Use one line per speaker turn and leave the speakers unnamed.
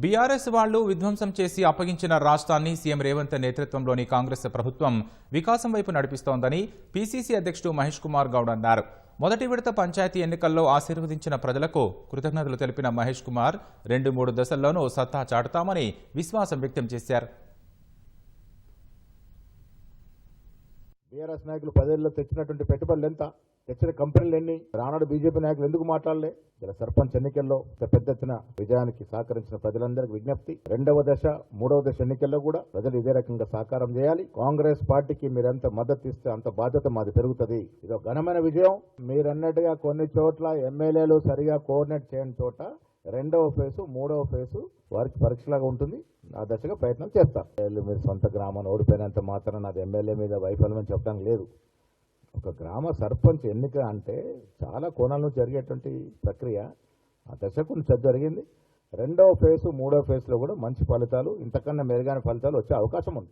BRS వాళ్ళు విధ్వంసం చేసి అప్పగించిన రాష్ట్రాన్ని సీఎం రేవంత్ నేతృత్వంలోని కాంగ్రెస్ ప్రభుత్వం వికాసం వైపు నడిపిస్తోందని పీసీసీ అధ్యక్షుడు మహేష్ కుమార్ గౌడ్ అన్నారు. మొదటి విడత పంచాయతీ ఎన్నికల్లో ఆశీర్వదించిన ప్రజలకు కృతజ్ఞతలు తెలిపిన మహేష్ కుమార్ రెండు మూడు దశల్లోనూ సత్తా చాటుతామని విశ్వాసం వ్యక్తం చేశారు.
బీఆర్ఎస్ నాయకులు పదేళ్ళలో తెచ్చినటువంటి పెట్టుబడులు ఎంత? తెచ్చిన కంపెనీలు ఎన్ని? రానాడు బీజేపీ నాయకులు ఎందుకు మాట్లాడలే? ఇలా సర్పంచ్ ఎన్నికల్లో పెద్ద ఎత్తున విజయానికి సహకరించిన ప్రజలందరికీ విజ్ఞప్తి. రెండవ దశ మూడవ దశ ఎన్నికల్లో కూడా ప్రజలు ఇదే రకంగా సహకారం చేయాలి. కాంగ్రెస్ పార్టీకి మీరెంత మద్దతు ఇస్తే అంత బాధ్యత మాది పెరుగుతుంది. ఇది ఘనమైన విజయం. మీరన్నట్టుగా కొన్ని చోట్ల ఎమ్మెల్యేలు సరిగా కోఆర్డినేట్ చేయని చోట రెండవ ఫేసు మూడవ ఫేసు వారికి పరీక్షలాగా ఉంటుంది. ఆ దశగా ప్రయత్నం చేస్తారు మీరు సొంత గ్రామాన్ని ఓడిపోయినంత మాత్రం నాది ఎమ్మెల్యే మీద వైఫల్యం అని చెప్పడం లేదు. ఒక గ్రామ సర్పంచ్ ఎన్నిక అంటే చాలా కోణాల్లో జరిగేటువంటి ప్రక్రియ. ఆ దశకు కొంచెం జరిగింది. రెండవ ఫేసు మూడవ ఫేజ్లో కూడా మంచి ఫలితాలు ఇంతకన్నా మెరుగైన ఫలితాలు వచ్చే అవకాశం ఉంది.